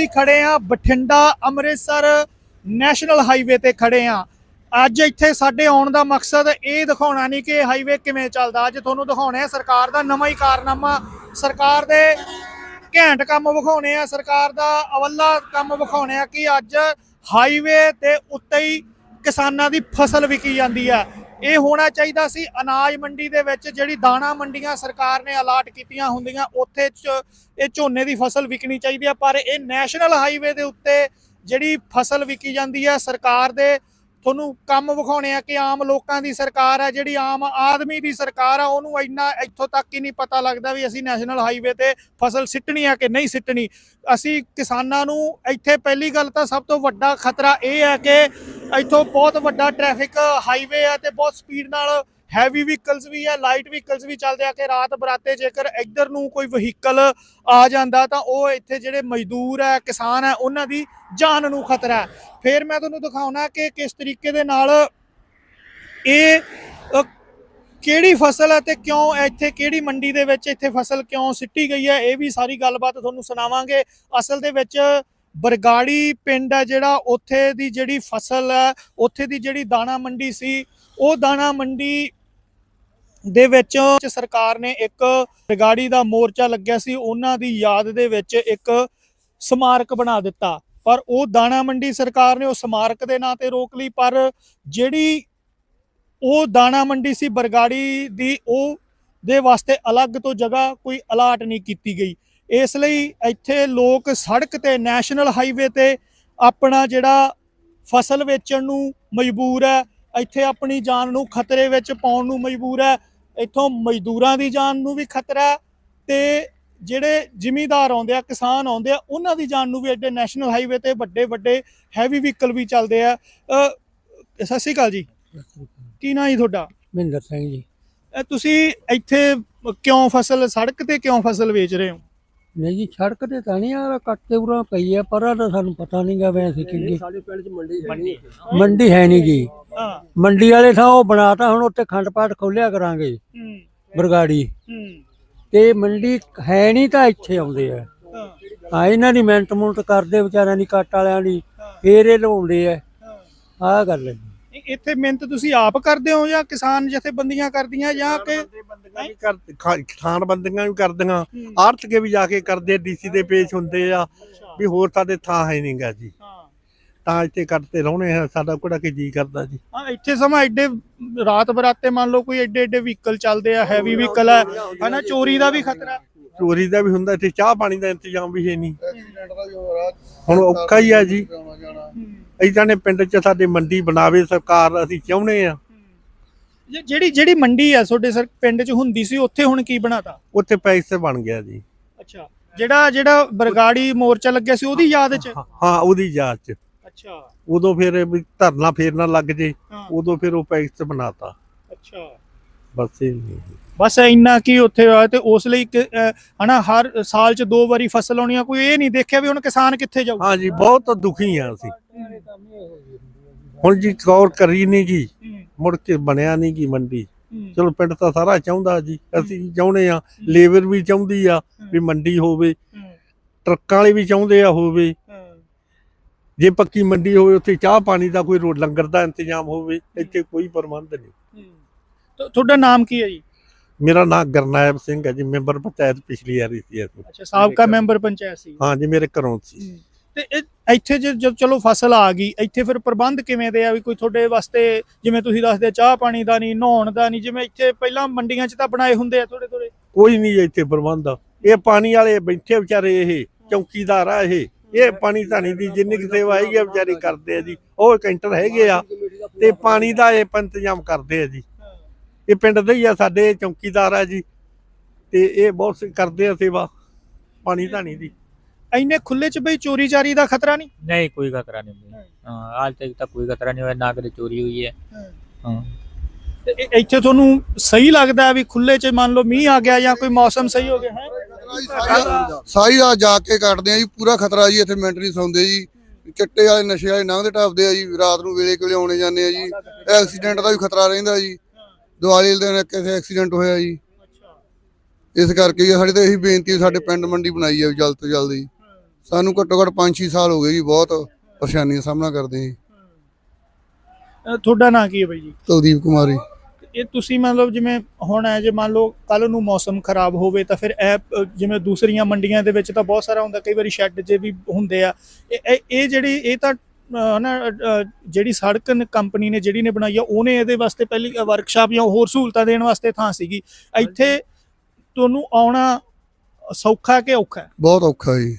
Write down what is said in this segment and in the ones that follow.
ਅਸੀਂ ਖੜੇ ਆ ਬਠਿੰਡਾ ਅੰਮ੍ਰਿਤਸਰ ਨੈਸ਼ਨਲ ਹਾਈਵੇ ਤੇ ਖੜੇ ਆ ਅੱਜ ਇੱਥੇ ਸਾਡੇ ਆਉਣ ਦਾ ਮਕਸਦ ਇਹ ਦਿਖਾਉਣਾ ਨਹੀਂ ਕਿ ਹਾਈਵੇ ਕਿਵੇਂ ਚੱਲਦਾ। ਅੱਜ ਤੁਹਾਨੂੰ ਦਿਖਾਉਣਾ ਹੈ ਸਰਕਾਰ ਦਾ ਨਵਾਂ ਹੀ ਕਾਰਨਾਮਾ। ਸਰਕਾਰ ਦੇ ਘੈਂਟ ਕੰਮ ਵਿਖਾਉਣੇ ਆ, ਸਰਕਾਰ ਦਾ ਅਵੱਲਾ ਕੰਮ ਵਿਖਾਉਣੇ ਆ ਕਿ ਅੱਜ ਹਾਈਵੇ ਦੇ ਉੱਤੇ ਹੀ ਕਿਸਾਨਾਂ ਦੀ ਫਸਲ ਵਿਕੀ ਜਾਂਦੀ ਆ ਇਹ ਹੋਣਾ ਚਾਹੀਦਾ ਸੀ ਅਨਾਜ ਮੰਡੀ ਦੇ ਵਿੱਚ ਜਿਹੜੀ ਦਾਣਾ ਮੰਡੀਆਂ ਸਰਕਾਰ ਨੇ ਅਲਾਟ ਕੀਤੀਆਂ ਹੁੰਦੀਆਂ, ਉੱਥੇ ਚ- ਇਹ ਝੋਨੇ ਦੀ ਫਸਲ ਵਿਕਣੀ ਚਾਹੀਦੀ ਆ, ਪਰ ਇਹ ਨੈਸ਼ਨਲ ਹਾਈਵੇ ਦੇ ਉੱਤੇ ਜਿਹੜੀ ਫਸਲ ਵਿਕੀ ਜਾਂਦੀ ਹੈ ਸਰਕਾਰ ਦੇ ਤੁਹਾਨੂੰ ਕੰਮ ਵਿਖਾਉਣੇ ਆ ਕਿ ਆਮ ਲੋਕਾਂ ਦੀ ਸਰਕਾਰ ਆ, ਜਿਹੜੀ ਆਮ ਆਦਮੀ ਦੀ ਸਰਕਾਰ ਆ, ਉਹਨੂੰ ਇੰਨਾ ਇੱਥੋਂ ਤੱਕ ਹੀ ਨਹੀਂ ਪਤਾ ਲੱਗਦਾ ਵੀ ਅਸੀਂ ਨੈਸ਼ਨਲ ਹਾਈਵੇ ਤੇ ਫਸਲ ਸਿੱਟਣੀ ਆ ਕਿ ਨਹੀਂ ਸਿੱਟਣੀ। ਅਸੀਂ ਕਿਸਾਨਾਂ ਨੂੰ ਇੱਥੇ ਪਹਿਲੀ ਗੱਲ ਤਾਂ ਸਭ ਤੋਂ ਵੱਡਾ ਖਤਰਾ ਇਹ ਹੈ ਕਿ ਇੱਥੋਂ ਬਹੁਤ ਵੱਡਾ ਟ੍ਰੈਫਿਕ ਹਾਈਵੇ ਆ ਤੇ ਬਹੁਤ ਸਪੀਡ ਨਾਲ ਹੈਵੀ ਵਹੀਕਲਸ ਵੀ ਆ ਲਾਈਟ ਵਹੀਕਲਸ ਵੀ ਚੱਲਦੇ ਆ ਕਿ ਰਾਤ ਬਰਾਤੇ ਜੇਕਰ ਇੱਧਰ ਨੂੰ ਕੋਈ ਵਹੀਕਲ ਆ ਜਾਂਦਾ ਤਾਂ ਉਹ ਇੱਥੇ ਜਿਹੜੇ ਮਜ਼ਦੂਰ ਹੈ ਕਿਸਾਨ ਹੈ ਉਹਨਾਂ ਦੀ ਜਾਨ ਨੂੰ ਖਤਰਾ ਹੈ। ਫਿਰ ਮੈਂ ਤੁਹਾਨੂੰ ਦਿਖਾਉਣਾ ਕਿ ਕਿਸ ਤਰੀਕੇ ਦੇ ਨਾਲ ਇਹ ਕਿਹੜੀ ਫਸਲ ਹੈ ਤੇ ਕਿਉਂ ਇੱਥੇ, ਕਿਹੜੀ ਮੰਡੀ ਦੇ ਵਿੱਚ ਇੱਥੇ ਫਸਲ ਕਿਉਂ ਸਿੱਟੀ ਗਈ ਹੈ ਇਹ ਵੀ ਸਾਰੀ ਗੱਲਬਾਤ ਤੁਹਾਨੂੰ ਸੁਣਾਵਾਂਗੇ। ਅਸਲ ਦੇ ਵਿੱਚ ਬਰਗਾੜੀ ਪਿੰਡ ਹੈ ਜਿਹੜਾ, ਉੱਥੇ ਦੀ ਜਿਹੜੀ ਫਸਲ ਹੈ ਉੱਥੇ ਦੀ ਜਿਹੜੀ ਦਾਣਾ ਮੰਡੀ ਸੀ, ਉਹ ਦਾਣਾ ਮੰਡੀ ਦੇ ਵਿੱਚ ਸਰਕਾਰ ਨੇ ਇੱਕ ਬਰਗਾੜੀ ਦਾ ਮੋਰਚਾ ਲੱਗਿਆ ਸੀ, ਉਹਨਾਂ ਦੀ ਯਾਦ ਦੇ ਵਿੱਚ ਇੱਕ ਸਮਾਰਕ ਬਣਾ ਦਿੱਤਾ। ਪਰ ਉਹ ਦਾਣਾ ਮੰਡੀ ਸਰਕਾਰ ਨੇ ਉਹ ਸਮਾਰਕ ਦੇ ਨਾਂ ਤੇ ਰੋਕ ਲਈ, ਪਰ ਜਿਹੜੀ ਉਹ ਦਾਣਾ ਮੰਡੀ ਸੀ ਬਰਗਾੜੀ ਦੀ, ਉਹ ਦੇ ਵਾਸਤੇ ਅਲੱਗ ਤੋਂ ਜਗ੍ਹਾ ਕੋਈ ਅਲਾਟ ਨਹੀਂ ਕੀਤੀ ਗਈ। ਇਸ ਲਈ ਇੱਥੇ ਲੋਕ ਸੜਕ ਤੇ, ਨੈਸ਼ਨਲ ਹਾਈਵੇ ਤੇ ਆਪਣਾ ਜਿਹੜਾ ਫਸਲ ਵੇਚਣ ਨੂੰ ਮਜਬੂਰ ਹੈ ਇੱਥੇ ਆਪਣੀ ਜਾਨ ਨੂੰ ਖਤਰੇ ਵਿੱਚ ਪਾਉਣ ਨੂੰ ਮਜਬੂਰ ਹੈ। ਇੱਥੋਂ ਮਜ਼ਦੂਰਾਂ ਦੀ ਜਾਨ ਨੂੰ ਵੀ ਖਤਰਾ ਹੈ ਤੇ ਜਿਹੜੇ ਜ਼ਿਮੀਂਦਾਰ ਆਉਂਦੇ ਆ ਕਿਸਾਨ ਆਉਂਦੇ ਆ ਉਹਨਾਂ ਦੀ ਜਾਨ ਨੂੰ ਵੀ ਐਡੇ ਨੈਸ਼ਨਲ ਹਾਈਵੇ ਤੇ ਵੱਡੇ ਵੱਡੇ ਹੈਵੀ ਵਹੀਕਲ ਵੀ ਚੱਲਦੇ ਆ। ਅ, ਸਤਿ ਸ਼੍ਰੀ ਅਕਾਲ ਜੀ। ਕੀ ਨਾਂ ਜੀ ਤੁਹਾਡਾ? ਮਹਿੰਦਰ ਸਿੰਘ ਜੀ। ਇਹ ਤੁਸੀਂ ਇੱਥੇ ਕਿਉਂ ਫਸਲ ਸੜਕ ਤੇ ਕਿਉਂ ਫਸਲ ਵੇਚ ਰਹੇ ਹੋ? ਨਹੀਂ ਜੀ ਸੜਕ ਤੇ ਤਾਂ ਨਹੀਂ ਆ ਕੱਟੇ ਉਰਾਂ ਪਈ ਆ ਪਰ ਤਾਂ ਸਾਨੂੰ ਪਤਾ ਨਹੀਂ ਗਾ ਵੈਸੇ ਕਿੰਨੀ। ਸਾਡੇ ਪਿੰਡ 'ਚ ਮੰਡੀ ਮੰਡੀ ਮੰਡੀ ਹੈ ਨਹੀਂ ਜੀ। ਹਾਂ। ਮੰਡੀ ਵਾਲੇ ਥਾਂ ਉਹ ਬਣਾਤਾ ਹੁਣ ਉੱਥੇ ਖੰਡ ਪਾਠ ਖੋਲਿਆ ਕਰਾਂਗੇ ਹੂੰ। ਬਰਗਾੜੀ। ਹੂੰ। ਤੇ ਮੰਡੀ ਹੈ ਨਹੀਂ ਤਾਂ ਇੱਥੇ ਆਉਂਦੇ ਆ। ਹਾਂ, ਆ ਇਹਨਾਂ ਦੀ ਮਿਹਨਤ ਮੁੰਟ ਕਰਦੇ ਵਿਚਾਰਿਆਂ ਦੀ ਕੱਟ ਵਾਲਿਆਂ ਦੀ ਫੇਰ ਇਹ ਲਵਾਉਂਦੇ ਆ। ਹਾਂ। ਆਹ ਗੱਲ ਹੈ ਇੱਥੇ ਮਿਹਨਤ ਤੁਸੀਂ ਆਪ ਕਰਦੇ ਹੋ ਜਾਂ ਕਿਸਾਨ ਜਥੇਬੰਦੀਆਂ ਕਰਦੀਆਂ ਜਾਂ ਕਿ ਕਿਸਾਨ ਬੰਦੀਆਂ ਵੀ ਕਰਦੀਆਂ। ਹੂੰ। ਆਰਥਿਕ ਵੀ ਜਾ ਕੇ ਕਰਦੇ ਡੀਸੀ ਦੇ ਪੇਸ਼ ਹੁੰਦੇ ਆ। ਵੀ ਹੋਰ ਸਾਡੇ ਥਾਂ ਹੈ ਨਹੀਂਗਾ ਜੀ। ਤਾਂ ਇੱਥੇ ਕਰਦੇ ਰਹਉਣੇ ਆ ਸਾਡਾ ਕਿਹੜਾ ਕੀ ਜੀ ਕਰਦਾ ਜੀ? ਹਾਂ ਇੱਥੇ ਸਮਾਂ ਐਡੇ ਰਾਤ ਬਰਾਤੇ ਮੰਨ ਲਓ ਕੋਈ ਐਡੇ ਐਡੇ ਵਹੀਕਲ ਚੱਲਦੇ ਆ ਹੈਵੀ ਵਹੀਕਲ ਹੈ ਹਨਾ ਚੋਰੀ ਦਾ ਵੀ ਖਤਰਾ। ਚੋਰੀ ਦਾ ਵੀ ਹੁੰਦਾ ਇੱਥੇ ਚਾਹ ਪਾਣੀ ਦਾ ਇੰਤਜ਼ਾਮ ਵੀ ਹੈ ਨਹੀਂ। ਹੁਣ ਔਖਾ ਹੀ ਆ ਜੀ। ਇਦਾਂ ਨੇ ਪਿੰਡ 'ਚ ਸਾਡੇ ਮੰਡੀ ਬਣਾਵੇ ਸਰਕਾਰ ਅਸੀਂ ਚਾਹੁੰਦੇ ਆ। ਜਿਹੜੀ ਜਿਹੜੀ ਮੰਡੀ ਆ ਤੁਹਾਡੇ ਸਰ ਪਿੰਡ 'ਚ ਹੁੰਦੀ ਸੀ ਉੱਥੇ ਹੁਣ ਕੀ ਬਣਾਤਾ? ਉੱਥੇ ਪੈਸੇ ਬਣ ਗਿਆ ਜੀ। ਅੱਛਾ। ਜਿਹੜਾ ਜਿਹੜਾ ਬਰਗਾੜੀ ਮੋਰਚਾ ਲੱਗਿਆ ਸੀ ਉਹਦੀ ਯਾਦ 'ਚ? ਹਾਂ ਉਹਦੀ ਯਾਦ 'ਚ। ਅੱਛਾ। ਉਦੋਂ ਫਿਰ ਵੀ ਧਰਨਾ ਫੇਰ ਨਾ ਲੱਗ ਜੇ ਹਾਂ। ਉਦੋਂ ਫਿਰ ਉਹ ਪੈਸੇ ਬਣਾਤਾ। ਅੱਛਾ। ਬਸ ਇਹ ਨਹੀਂ ਬਸ ਇੰਨਾ ਕੀ ਉੱਥੇ ਆ ਤੇ ਉਸ ਲਈ ਕਿ, ਅਹ, ਹਨਾ ਹਰ ਸਾਲ 'ਚ ਦੋ ਵਾਰੀ ਫਸਲ ਆਉਣੀ ਆ ਕੋਈ ਇਹ ਨਹੀਂ ਦੇਖਿਆ ਵੀ ਹੁਣ ਕਿਸਾਨ ਕਿੱਥੇ ਜਾਊ। ਹਾਂ ਜੀ ਬਹੁਤ ਦੁਖੀ ਆ ਅਸੀਂ। ਹੁਣ ਜੀ ਗੌਰ ਕਰੀ ਨਹੀਂ ਜੀ ਮੁੜ ਕੇ ਬਣਿਆ ਨਹੀਂ ਗੀ ਮੰਡੀ। ਚਲੋ ਪਿੰਡ ਤਾਂ ਸਾਰਾ ਚਾਹੁੰਦਾ ਜੀ ਅਸੀਂ ਚਾਹੁੰਦੇ ਆ ਲੇਬਰ ਵੀ ਚਾਹੁੰਦੀ ਆ ਵੀ ਮੰਡੀ ਹੋਵੇ। ਟਰੱਕਾਂ ਵਾਲੇ ਵੀ ਚਾਹੁੰਦੇ ਆ ਹੋਵੇ। ਜੇ ਪੱਕੀ ਮੰਡੀ ਹੋਵੇ ਉੱਥੇ ਚਾਹ ਪਾਣੀ ਦਾ ਕੋਈ ਰੋ- ਲੰਗਰ ਦਾ ਇੰਤਜ਼ਾਮ ਹੋਵੇ ਇੱਥੇ ਕੋਈ ਪ੍ਰਬੰਧ ਨਹੀਂ। ਤੁ- ਤੁਹਾਡਾ ਨਾਮ ਕੀ ਹੈ ਜੀ? ਮੇਰਾ ਨਾਮ ਗਰਨਾਇਬ ਸਿੰਘ ਹੈ ਜੀ ਮੈਂਬਰ ਪੰਚਾਇਤ ਪਿਛਲੀ ਵਾਰੀ ਸੀ। ਅੱਛਾ ਸਾਬਕਾ ਮੈਂਬਰ ਪੰਚਾਇਤ ਸੀ। ਹਾਂ ਜੀ ਮੇਰੇ ਘਰੋਂ ਸੀ। ਤੇ ਇਹ ਇੱਥੇ ਜੇ ਜਦ ਚਲੋ ਫਸਲ ਆ ਗਈ ਇੱਥੇ ਫਿਰ ਪ੍ਰਬੰਧ ਕਿਵੇਂ ਦੇ ਆ ਵੀ ਕੋਈ ਤੁਹਾਡੇ ਵਾਸਤੇ ਜਿਵੇਂ ਤੁਸੀਂ ਦੱਸਦੇ ਚਾਹ ਪਾਣੀ ਦਾ ਨਹੀਂ ਨਹਾਉਣ ਦਾ ਨਹੀਂ ਜਿਵੇਂ ਇੱਥੇ ਪਹਿਲਾਂ ਮੰਡੀਆਂ 'ਚ ਤਾਂ ਬਣਾਏ ਹੁੰਦੇ ਆ ਥੋੜੇ ਥੋੜੇ ਕੋਈ ਨਹੀਂ ਇੱਥੇ ਪ੍ਰਬੰਧ। ਇਹ ਪਾਣੀ ਵਾਲੇ ਬੈਠੇ ਵਿਚਾਰੇ ਇਹ ਚੌਕੀਦਾਰ ਆ ਇਹ। ਇਹ ਪਾਣੀ ਧਾਣੀ ਦੀ ਜਿੰਨੀ ਕੁ ਸੇਵਾ ਹੈਗੀ ਆ ਵਿਚਾਰੇ ਕਰਦੇ ਆ ਜੀ ਉਹ ਕੈਂਟਰ ਹੈਗੇ ਆ ਤੇ ਪਾਣੀ ਦਾ ਇਹ ਇੰਤਜ਼ਾਮ ਕਰਦੇ ਆ ਜੀ ਇਹ ਪਿੰਡ ਦੇ ਹੀ ਆ ਸਾਡੇ ਚੌਕੀਦਾਰ ਆ ਜੀ ਤੇ ਇਹ ਬਹੁਤ ਸੇ- ਕਰਦੇ ਆ ਸੇਵਾ ਪਾਣੀ ਧਾਣੀ ਦੀ ਇੰਨੇ ਖੁੱਲੇ 'ਚ ਬਈ ਚੋਰੀ ਚਾਰੀ ਦਾ ਖਤਰਾ ਨਹੀਂ नहीं कोई खतरा नहीं हुआ हाँ आज तक तक कोई खतरा नहीं हुआ ना कभी चोरी हुई है हाँ ਤੇ ਇ- ਇੱਥੇ ਤੁਹਾਨੂੰ ਸਹੀ ਲੱਗਦਾ ਹੈ ਵੀ ਖੁੱਲੇ 'ਚ ਮੰਨ ਲਓ ਮੀਂਹ ਆ ਗਿਆ ਜਾਂ ਕੋਈ ਮੌਸਮ ਸਹੀ ਹੋ ਗਿਆ ਹੈ ਸਾਈ ਰਾਤ ਜਾ ਕੇ ਕੱਟਦੇ ਆ ਜੀ ਪੂਰਾ ਖਤਰਾ ਜੀ ਇੱਥੇ ਮਿੰਟ ਨਹੀਂ ਸੌਂਦੇ ਜੀ। ਚਿੱਟੇ ਵਾਲੇ ਨਸ਼ੇ ਵਾਲੇ ਲੰਘਦੇ ਟੱਪਦੇ ਆ ਜੀ ਰਾਤ ਨੂੰ ਵੇਲੇ ਕੋਲੇ ਆਉਣੇ ਜਾਂਦੇ ਆ ਜੀ। ਐਕਸੀਡੈਂਟ ਦਾ ਵੀ ਖਤਰਾ ਰਹਿੰਦਾ ਜੀ। ਦੀਵਾਲੀ ਦੇ ਦਿਨ ਕਿਸੇ ਐਕਸੀਡੈਂਟ ਹੋਇਆ ਜੀ। ਇਸ ਕਰਕੇ ਜੀ ਸਾਡੇ ਤੇ ਇਹੀ ਬੇਨਤੀ ਹੈ ਸਾਡੇ ਪਿੰਡ ਮੰਡੀ ਬਣਾਈ ਜਾਵੇ ਜਲਦ ਤੋਂ ਜਲਦ ਸਾਨੂੰ ਘੱਟੋ ਘੱਟ 5-6 ਸਾਲ ਹੋ ਗਏ ਜੀ ਬਹੁਤ ਪਰੇਸ਼ਾਨੀ ਦਾ ਸਾਹਮਣਾ ਕਰਦੇ ਅ, ਤੁਹਾਡਾ ਨਾਂ ਕੀ ਹੈ ਬਾਈ ਜੀ? ਕੁਲਦੀਪ ਕੁਮਾਰੀ ਇਹ ਤੁਸੀਂ ਮਤਲਬ ਜਿਵੇਂ ਹੁਣ ਹੈ ਜੇ ਮੰਨ ਲਓ ਕੱਲ ਨੂੰ ਮੌਸਮ ਖਰਾਬ ਹੋਵੇ ਤਾਂ ਫਿਰ ਇਹ ਜਿਵੇਂ ਦੂਸਰੀਆਂ ਮੰਡੀਆਂ ਦੇ ਵਿੱਚ ਤਾਂ ਬਹੁਤ ਸਾਰਾ ਹੁੰਦਾ ਕਈ ਵਾਰੀ ਸ਼ੈੱਡ ਜੇ ਵੀ ਹੁੰਦੇ ਆ। ਇਹ- ਜਿਹੜੀ ਇਹ ਤਾਂ ਨਾ ਅ, ਜਿਹੜੀ ਸੜਕ ਨ- ਕੰਪਨੀ ਨੇ ਜਿਹੜੀ ਨੇ ਬਣਾਈ ਆ ਉਹਨੇ ਇਹਦੇ ਵਾਸਤੇ ਪਹਿਲੀ ਵਰਕਸ਼ਾਪ ਜਾਂ ਹੋਰ ਸਹੂਲਤਾਂ ਦੇਣ ਵਾਸਤੇ ਥਾਂ ਸੀਗੀ। ਇੱਥੇ ਤੁਹਾਨੂੰ ਆਉਣਾ ਸੌਖਾ ਕਿ ਔਖਾ? ਬਹੁਤ ਔਖਾ ਜੀ।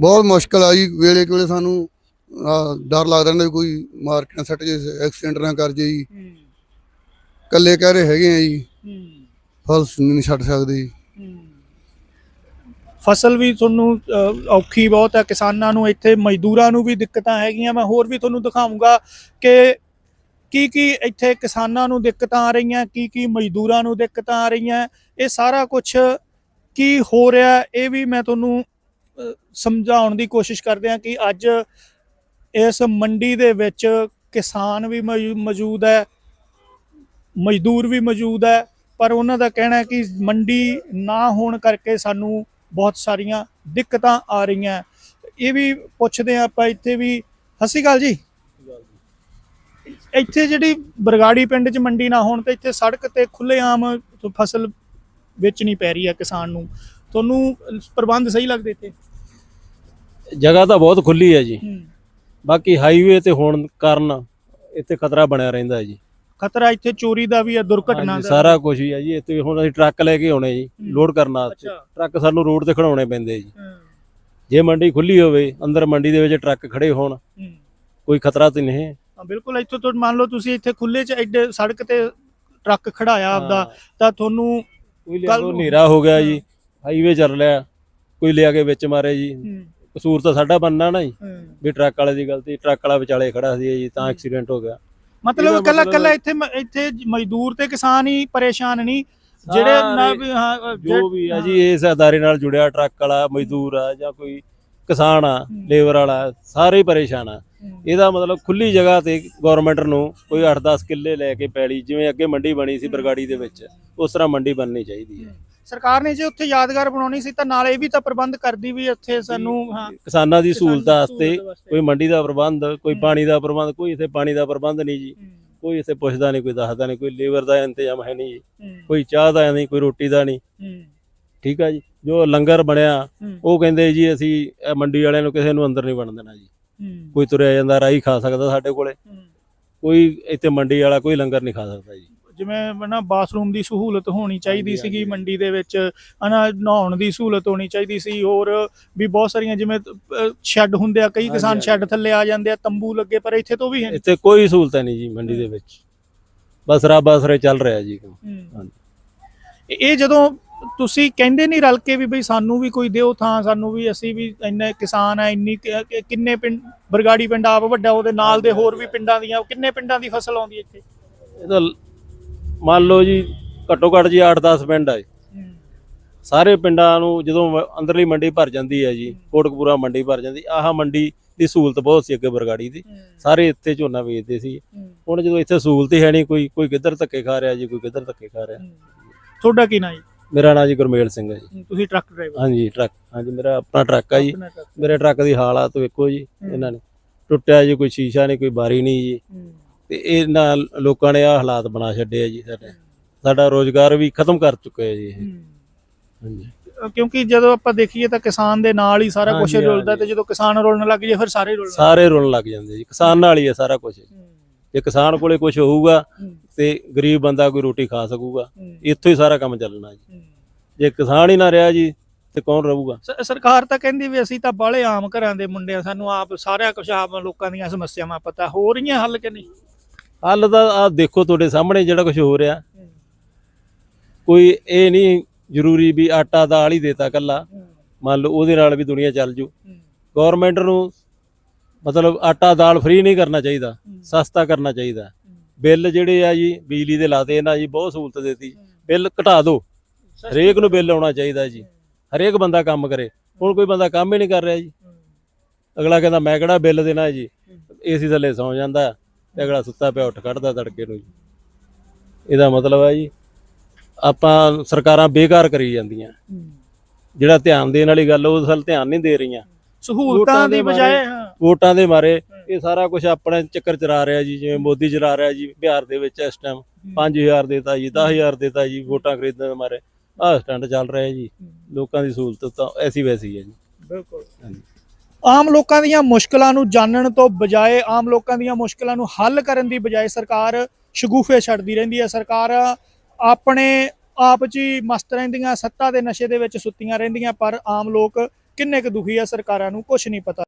ਬਹੁਤ ਮੁਸ਼ਕਲ ਆ ਜੀ ਵੇਲੇ ਕੋਲੇ ਸਾਨੂੰ ਡਰ ਲੱਗਦਾ ਰਹਿੰਦਾ ਵੀ ਕੋਈ ਮਾਰ ਕੇ ਨਾ ਸੱਟ ਜੇ ਐਕਸੀਡੈਂਟ ਨਾ ਕਰ ਜੇ ਜੀ। ਇਕੱਲੇ ਕਹਿ ਰਹੇ ਹੈਗੇ ਆ ਜੀ। ਫਲ ਨਹੀਂ ਛੱਡ ਸਕਦੇ ਜੀ। ਫਸਲ ਵੀ ਤੁਹਾਨੂੰ ਅ, ਔਖੀ ਬਹੁਤ ਹੈ ਕਿਸਾਨਾਂ ਨੂੰ ਇੱਥੇ ਮਜ਼ਦੂਰਾਂ ਨੂੰ ਵੀ ਦਿੱਕਤਾਂ ਹੈਗੀਆਂ। ਮੈਂ ਹੋਰ ਵੀ ਤੁਹਾਨੂੰ ਦਿਖਾਉਂਗਾ ਕਿ ਕੀ ਕੀ ਇੱਥੇ ਕਿਸਾਨਾਂ ਨੂੰ ਦਿੱਕਤਾਂ ਆ ਰਹੀਆਂ ਕੀ ਕੀ ਮਜ਼ਦੂਰਾਂ ਨੂੰ ਦਿੱਕਤਾਂ ਆ ਰਹੀਆਂ। ਇਹ ਸਾਰਾ ਕੁਝ ਕੀ ਹੋ ਰਿਹਾ ਇਹ ਵੀ ਮੈਂ ਤੁਹਾਨੂੰ ਅ, ਸਮਝਾਉਣ ਦੀ ਕੋਸ਼ਿਸ਼ ਕਰਦੇ ਹਾਂ ਕਿ ਅੱਜ ਇਸ ਮੰਡੀ ਦੇ ਵਿੱਚ ਕਿਸਾਨ ਵੀ ਮੌਜੂ- ਮੌਜੂਦ ਹੈ। ਮਜ਼ਦੂਰ ਵੀ ਮੌਜੂਦ ਹੈ ਪਰ ਉਹਨਾਂ ਦਾ ਕਹਿਣਾ ਹੈ ਕਿ ਮੰਡੀ ਨਾ ਹੋਣ ਕਰਕੇ ਸਾਨੂੰ ਬਹੁਤ ਸਾਰੀਆਂ ਦਿੱਕਤਾਂ ਆ ਰਹੀਆਂ। ਇਹ ਵੀ ਪੁੱਛਦੇ ਹਾਂ ਆਪਾਂ ਇੱਥੇ ਵੀ। ਸਤਿ ਸ਼੍ਰੀ ਅਕਾਲ ਜੀ। ਇੱਥੇ ਜਿਹੜੀ ਬਰਗਾੜੀ ਪਿੰਡ 'ਚ ਮੰਡੀ ਨਾ ਹੋਣ ਤੇ ਇੱਥੇ ਸੜਕ ਤੇ ਖੁੱਲੇਆਮ ਫਸਲ ਵੇਚਣੀ ਪੈ ਰਹੀ ਹੈ ਕਿਸਾਨ ਨੂੰ। ਤੁਹਾਨੂੰ ਪ੍ਰਬੰਧ ਸਹੀ ਲੱਗਦੇ ਇੱਥੇ? ਜਗ੍ਹਾ ਤਾਂ ਬਹੁਤ ਖੁੱਲੀ ਹੈ ਜੀ। ਬਾਕੀ ਹਾਈਵੇ ਤੇ ਹੋਣ ਕਾਰਨ ਇੱਥੇ ਖਤਰਾ ਬਣਿਆ ਰਹਿੰਦਾ ਹੈ ਜੀ। ਖਤਰਾ ਇੱਥੇ ਚੋਰੀ ਦਾ ਵੀ ਹੈ ਦੁਰਘਟਨਾ ਹਾਂਜੀ, ਦਾ ਸਾਰਾ ਕੁਝ ਹੀ ਹੈ ਜੀ ਇੱਥੇ ਹੁਣ ਅਸੀਂ ਟਰੱਕ ਲੈ ਕੇ ਆਉਣੇ ਜੀ। ਲੋਡ ਕਰਨ ਵਾਸਤੇ। ਅੱਛਾ। ਟਰੱਕ ਸਾਨੂੰ ਰੋਡ ਤੇ ਖੜਾਉਣੇ ਪੈਂਦੇ ਜੀ। ਹੂੰ, ਜੇ ਮੰਡੀ ਖੁੱਲੀ ਹੋਵੇ ਅੰਦਰ ਮੰਡੀ ਦੇ ਵਿੱਚ ਟਰੱਕ ਖੜੇ ਹੋਣ ਹੂੰ। ਕੋਈ ਖਤਰਾ ਤਾਂ ਨਹੀਂ ਹੈ। ਹਾਂ, ਬਿਲਕੁਲ ਇੱਥੋਂ ਤੋਂ ਮੰਨ ਲਓ ਤੁਸੀਂ ਇੱਥੇ ਖੁੱਲੇ 'ਚ ਐਡੇ ਸੜਕ ਤੇ ਟਰੱਕ ਖੜਾਇਆ ਆਪਦਾ ਹਾਂ, ਤਾਂ ਤੁਹਾਨੂੰ ਕੋਈ ਕੱਲ੍ਹ ਲਿਆ ਨੂੰ- ਹਨੇਰਾ ਹੋ ਗਿਆ ਜੀ ਹਾਈਵੇ ਚੱਲ ਰਿਹਾ ਕੋਈ ਲਿਆ ਕੇ ਵਿੱਚ ਮਾਰੇ ਜੀ। ਹੂੰ, ਕਸੂਰ ਤਾਂ ਸਾਡਾ ਬੰਨਾ ਨਾ ਜੀ ਹੂੰ। ਵੀ ਟਰੱਕ ਵਾਲੇ ਦੀ ਗਲਤੀ ਟਰੱਕ ਵਾਲਾ ਵਿਚਾਲੇ ਖੜਾ ਸੀ ਜੀ ਤਾਂ। ਐਕਸੀਡੈਂਟ ਹੋ ਗਿਆ। ਮਤਲਬ ਇਹਦਾ ਕੱਲਾ ਮਤਲਬ- ਕੱਲਾ ਇੱਥੇ ਇੱਥੇ ਮਜ਼ਦੂਰ ਤੇ ਕਿਸਾਨ ਹੀ ਪਰੇਸ਼ਾਨ ਨਹੀਂ। ਜਿਹੜੇ ਨਾ ਜੋ ਵੀ ਆ ਜੀ ਇਸ ਅਦਾਰੇ ਨਾਲ ਜੁੜਿਆ ਟਰੱਕ ਵਾਲਾ ਮਜ਼ਦੂਰ ਆ ਜਾਂ ਕੋਈ ਕਿਸਾਨ ਆ। ਲੇਬਰ ਵਾਲਾ ਸਾਰੇ ਹੀ ਪਰੇਸ਼ਾਨ ਆ। ਇਹਦਾ ਮਤਲਬ ਖੁੱਲੀ ਜਗ੍ਹਾ ਤੇ ਗਵਰਨਮੈਂਟ ਨੂੰ ਕੋਈ 8-10 ਕਿੱਲੇ ਲੈ ਕੇ ਪੈਲੀ ਜਿਵੇਂ ਅੱਗੇ ਮੰਡੀ ਬਣੀ ਸੀ ਬਰਗਾੜੀ ਦੇ ਵਿੱਚ ਉਸ ਤਰ੍ਹਾਂ ਮੰਡੀ ਬਣਨੀ ਚਾਹੀਦੀ ਹੈ। ਸਰਕਾਰ ਨੇ ਜੇ ਉੱਥੇ ਯਾਦਗਾਰ ਬਣਾਉਣੀ ਸੀ ਤਾਂ ਨਾਲ ਇਹ ਵੀ ਤਾਂ ਪ੍ਰਬੰਧ ਕਰਦੀ ਵੀ ਇੱਥੇ ਸਾਨੂੰ ਹਾਂ। ਕਿਸਾਨਾਂ ਦੀ ਸਹੂਲਤ ਵਾਸਤੇ। ਕੋਈ ਮੰਡੀ ਦਾ ਪ੍ਰਬੰਧ ਕੋਈ। ਪਾਣੀ ਦਾ ਪ੍ਰਬੰਧ ਕੋਈ ਇੱਥੇ ਪਾਣੀ ਦਾ ਪ੍ਰਬੰਧ ਨਹੀਂ ਜੀ। ਕੋਈ ਇੱਥੇ ਪੁੱਛਦਾ ਨਹੀਂ ਕੋਈ ਦੱਸਦਾ ਨਹੀਂ ਕੋਈ ਲੇਬਰ ਦਾ ਇੰਤਜ਼ਾਮ ਹੈ ਨਹੀਂ ਜੀ। ਕੋਈ ਚਾਹ ਦਾ ਨਹੀਂ ਕੋਈ ਰੋਟੀ ਦਾ ਨਹੀਂ। ਠੀਕ ਆ ਜੀ। ਜੋ ਲੰਗਰ ਬਣਿਆ ਉਹ ਕਹਿੰਦੇ ਜੀ ਅਸੀਂ ਮੰਡੀ ਵਾਲਿਆਂ ਨੂੰ ਕਿਸੇ ਨੂੰ ਅੰਦਰ ਨਹੀਂ ਵੜਨ ਦੇਣਾ ਜੀ। ਕੋਈ ਤੁਰਿਆ ਜਾਂਦਾ ਰਾਹੀ ਖਾ ਸਕਦਾ ਸਾਡੇ ਕੋਲੇ। ਕੋਈ ਇੱਥੇ ਮੰਡੀ ਵਾਲਾ ਕੋਈ ਲੰਗਰ ਨਹੀਂ ਖਾ ਸਕਦਾ ਜੀ। ਜਿਵੇਂ ਨਾ ਬਾਥਰੂਮ ਦੀ ਸਹੂਲਤ ਹੋਣੀ ਚਾਹੀਦੀ ਸੀਗੀ ਮੰਡੀ ਦੇ ਵਿੱਚ ਹਨਾ ਨਹਾਉਣ ਦੀ ਸਹੂਲਤ ਹੋਣੀ ਚਾਹੀਦੀ ਸੀ ਹੋਰ ਵੀ ਬਹੁਤ ਸਾਰੀਆਂ ਜਿਵੇਂ ਸ਼ੈੱਡ ਹੁੰਦੇ ਆ ਕਈ ਕਿਸਾਨ। ਸ਼ੈੱਡ ਥੱਲੇ ਆ ਜਾਂਦੇ ਆ ਤੰਬੂ ਲੱਗੇ ਪਰ ਇੱਥੇ ਤੋਂ ਵੀ। ਇੱਥੇ ਕੋਈ ਸਹੂਲਤ ਨਹੀਂ ਜੀ ਮੰਡੀ ਦੇ ਵਿੱਚ। ਬਸ ਆਸਰੇ ਚੱਲ ਰਿਹਾ ਜੀ। ਇਹ ਜਦੋਂ ਤੁਸੀਂ ਕਹਿੰਦੇ ਨਹੀਂ ਰਲ ਕੇ ਵੀ ਬਈ ਸਾਨੂੰ ਵੀ ਕੋਈ ਦਿਓ ਥਾਂ ਸਾਨੂੰ ਵੀ ਅਸੀਂ ਵੀ ਇੰਨੇ ਕਿਸਾਨ ਆ ਇੰਨੀ ਕਿੰਨੇ ਪਿੰਡ ਬਰਗਾੜੀ ਪਿੰਡ ਆਪ ਵੱਡਾ ਉਹਦੇ ਨਾਲ ਦੇ ਹੋਰ ਵੀ ਪਿੰਡਾਂ ਦੀਆਂ ਕਿੰਨੇ ਪਿੰਡਾਂ ਦੀ ਫਸਲ ਆਉਂਦੀ ਇੱਥੇ? ਇਹ ਤਾਂ ਮੰਨ ਲਓ ਜੀ ਘੱਟੋ ਘੱਟ ਜੀ 8-10 ਪਿੰਡ ਆ ਜੀ। ਸਾਰੇ ਪਿੰਡਾਂ ਨੂੰ ਜਦੋਂ ਅੰਦਰਲੀ ਮੰਡੀ ਭਰ ਜਾਂਦੀ ਹੈ ਜੀ ਕੋਟਕਪੂਰਾ ਮੰਡੀ ਭਰ ਜਾਂਦੀ ਆਹ ਮੰਡੀ ਦੀ ਸਹੂਲਤ ਬਹੁਤ ਸੀ ਅੱਗੇ ਬਰਗਾੜੀ ਦੀ। ਸਾਰੇ ਇੱਥੇ ਝੋਨਾ ਵੇਚਦੇ ਸੀ। ਹੁਣ ਜਦੋਂ ਇੱਥੇ ਸਹੂਲਤ ਹੀ ਹੈ ਨਹੀਂ ਕੋਈ ਕੋਈ ਕਿੱਧਰ ਧੱਕੇ ਖਾ ਰਿਹਾ ਜੀ ਕੋਈ ਕਿੱਧਰ ਧੱਕੇ ਖਾ ਰਿਹਾ। ਤੁਹਾਡਾ ਕੀ ਨਾਂ ਜੀ? ਮੇਰਾ ਨਾਂ ਜੀ ਗੁਰਮੇਲ ਸਿੰਘ ਹੈ ਜੀ। ਤੁਸੀਂ ਟਰੱਕ ਡਰਾਈਵਰ? ਹਾਂਜੀ ਟਰੱਕ ਹਾਂਜੀ ਮੇਰਾ ਆਪਣਾ ਟਰੱਕ ਆ ਜੀ। ਮੇਰੇ ਟਰੱਕ ਦੀ ਹਾਲਾਤ ਵੇਖੋ ਜੀ। ਇਹਨਾਂ ਨੇ। ਟੁੱਟਿਆ ਜੀ ਕੋਈ ਸ਼ੀਸ਼ਾ ਨਹੀਂ ਕੋਈ ਬਾਰੀ ਨਹੀਂ ਜੀ। ਤੇ ਇਹਨਾਂ ਲੋਕਾਂ ਨੇ ਆ ਹਾਲਾਤ ਬਣਾ ਛੱਡੇ ਆ ਜੀ ਸਾਡੇ ਸਾਡਾ ਰੋਜ਼ਗਾਰ ਵੀ ਖਤਮ ਕਰ ਚੁੱਕੇ ਆ ਜੀ ਇਹ ਹੂੰ। ਹਾਂਜੀ ਕਿਉਂਕਿ ਜਦੋਂ ਆਪਾਂ ਦੇਖੀਏ ਤਾਂ ਕਿਸਾਨ ਦੇ ਨਾਲ ਹੀ ਸਾਰਾ ਕੁਝ ਰੁਲਦਾ ਤੇ। ਜਦੋਂ ਕਿਸਾਨ ਰੁਲਣ ਲੱਗ ਜੇ ਫਿਰ ਸਾਰੇ ਰੁਲਣ ਸਾਰੇ ਰੁਲਣ ਲੱਗ ਜਾਂਦੇ ਜੀ ਕਿਸਾਨ ਨਾਲ ਹੀ ਹੈ ਸਾਰਾ ਕੁਝ ਹੂੰ। ਜੇ ਕਿਸਾਨ ਕੋਲੇ ਕੁਝ ਹੋਊਗਾ ਹੂੰ। ਤੇ ਗਰੀਬ ਬੰਦਾ ਕੋਈ ਰੋਟੀ ਖਾ ਸਕੂਗਾ ਹੂੰ। ਇੱਥੋਂ ਹੀ ਸਾਰਾ ਕੰਮ ਚੱਲਣਾ ਜੀ ਹੂੰ। ਜੇ ਕਿਸਾਨ ਹੀ ਨਾ ਰਿਹਾ ਜੀ ਤੇ ਕੌਣ ਰਹੂਗਾ ਸਰਕਾਰ ਤਾਂ ਕਹਿੰਦੀ ਵੀ ਅਸੀਂ ਤਾਂ ਬਾਲੇ ਆਮ ਘਰਾਂ ਦੇ ਮੁੰਡੇ ਆ ਸਾਨੂੰ ਆਪ ਸਾਰਿਆਂ ਕੁਝ ਆਪ ਲੋਕਾਂ ਦੀਆਂ ਸਮੱਸਿਆਵਾਂ ਪਤਾ ਹੋ ਰਹੀਆਂ ਹੱਲ ਕਿ ਨਹੀਂ ਹੱਲ ਤਾਂ ਆ ਦੇਖੋ ਤੁਹਾਡੇ ਸਾਹਮਣੇ ਜਿਹੜਾ ਕੁਝ ਹੋ ਰਿਹਾ। ਕੋਈ ਇਹ ਨਹੀਂ ਜ਼ਰੂਰੀ ਵੀ ਆਟਾ ਦਾਲ ਹੀ ਦੇਤਾ ਕੱਲਾ। ਮੰਨ ਲਓ ਉਹਦੇ ਨਾਲ ਵੀ ਦੁਨੀਆ ਚੱਲ ਜੂ। ਗਵਰਨਮੈਂਟ ਨੂੰ ਮਤਲਬ ਆਟਾ ਦਾਲ ਫ੍ਰੀ ਨਹੀਂ ਕਰਨਾ ਚਾਹੀਦਾ, ਸਸਤਾ ਕਰਨਾ ਚਾਹੀਦਾ। ਬਿੱਲ ਜਿਹੜੇ ਆ ਜੀ, ਬਿਜਲੀ ਦੇ ਲਾਤੇ ਇਹਨਾਂ ਜੀ, ਬਹੁਤ ਸਹੂਲਤ ਦਿੱਤੀ। ਬਿੱਲ ਘਟਾ ਦਿਓ ਹਰੇਕ ਨੂੰ ਬਿੱਲ ਆਉਣਾ ਚਾਹੀਦਾ ਜੀ। ਹਰੇਕ ਬੰਦਾ ਕੰਮ ਕਰੇ। ਹੁਣ ਕੋਈ ਬੰਦਾ ਕੰਮ ਹੀ ਨਹੀਂ ਕਰ ਰਿਹਾ ਜੀ। ਅਗਲਾ ਕਹਿੰਦਾ, ਮੈਂ ਕਿਹੜਾ ਬਿੱਲ ਦੇਣਾ ਜੀ? ਏਸੀ ਥੱਲੇ ਸੌਂ ਜਾਂਦਾ। ਤੇ ਅਗਲਾ ਸੁੱਤਾ ਪਿਆ ਉੱਠ ਖੜਦਾ ਤੜਕੇ ਨੂੰ ਜੀ। ਇਹਦਾ ਮਤਲਬ ਹੈ ਜੀ ਆਪਾਂ ਸਰਕਾਰਾਂ ਬੇਕਾਰ ਕਰੀ ਜਾਂਦੀਆਂ। ਜਿਹੜਾ ਧਿਆਨ ਦੇਣ ਵਾਲੀ ਗੱਲ ਉਹ ਅਸਲ ਧਿਆਨ ਨਹੀਂ ਦੇ ਰਹੀਆਂ। ਸਹੂਲਤਾਂ ਦੀ ਬਜਾਏ ਵੋਟਾਂ ਦੇ ਮਾਰੇ ਇਹ ਸਾਰਾ ਕੁਝ ਆਪਣੇ ਚੱਕਰ ਚਲਾ ਰਿਹਾ ਜੀ ਜਿਵੇਂ ਮੋਦੀ ਚਲਾ ਰਿਹਾ ਜੀ ਬਿਹਾਰ ਦੇ ਵਿੱਚ ਇਸ ਟਾਈਮ 5000 ਦੇਤਾ ਜੀ 10000 ਦੇਤਾ ਜੀ ਵੋਟਾਂ ਖਰੀਦਣ ਦੇ ਮਾਰੇ। ਆਹ ਸਟੰਟ ਚੱਲ ਰਿਹਾ ਜੀ ਲੋਕਾਂ ਦੀ ਸਹੂਲਤ ਤਾਂ ਐਸੀ ਵੈਸੀ ਹੈ ਜੀ। ਬਿਲਕੁਲ। ਹਾਂਜੀ। ਆਮ ਲੋਕਾਂ ਦੀਆਂ ਮੁਸ਼ਕਲਾਂ ਨੂੰ ਜਾਣਨ ਤੋਂ ਬਜਾਏ, ਆਮ ਲੋਕਾਂ ਦੀਆਂ ਮੁਸ਼ਕਲਾਂ ਨੂੰ ਹੱਲ ਕਰਨ ਦੀ ਬਜਾਏ ਸਰਕਾਰ ਸ਼ਗੂਫੇ ਛੱਡਦੀ ਰਹਿੰਦੀ ਹੈ। ਸਰਕਾਰ ਆਪਣੇ ਆਪ 'ਚ ਹੀ ਮਸਤ ਰਹਿੰਦੀਆਂ, ਸੱਤਾ ਦੇ ਨਸ਼ੇ ਦੇ ਵਿੱਚ ਸੁੱਤੀਆਂ ਰਹਿੰਦੀਆਂ, ਪਰ ਆਮ ਲੋਕ ਕਿੰਨੇ ਕੁ ਦੁਖੀ ਆ ਸਰਕਾਰਾਂ ਨੂੰ ਕੁਝ ਨਹੀਂ ਪਤਾ।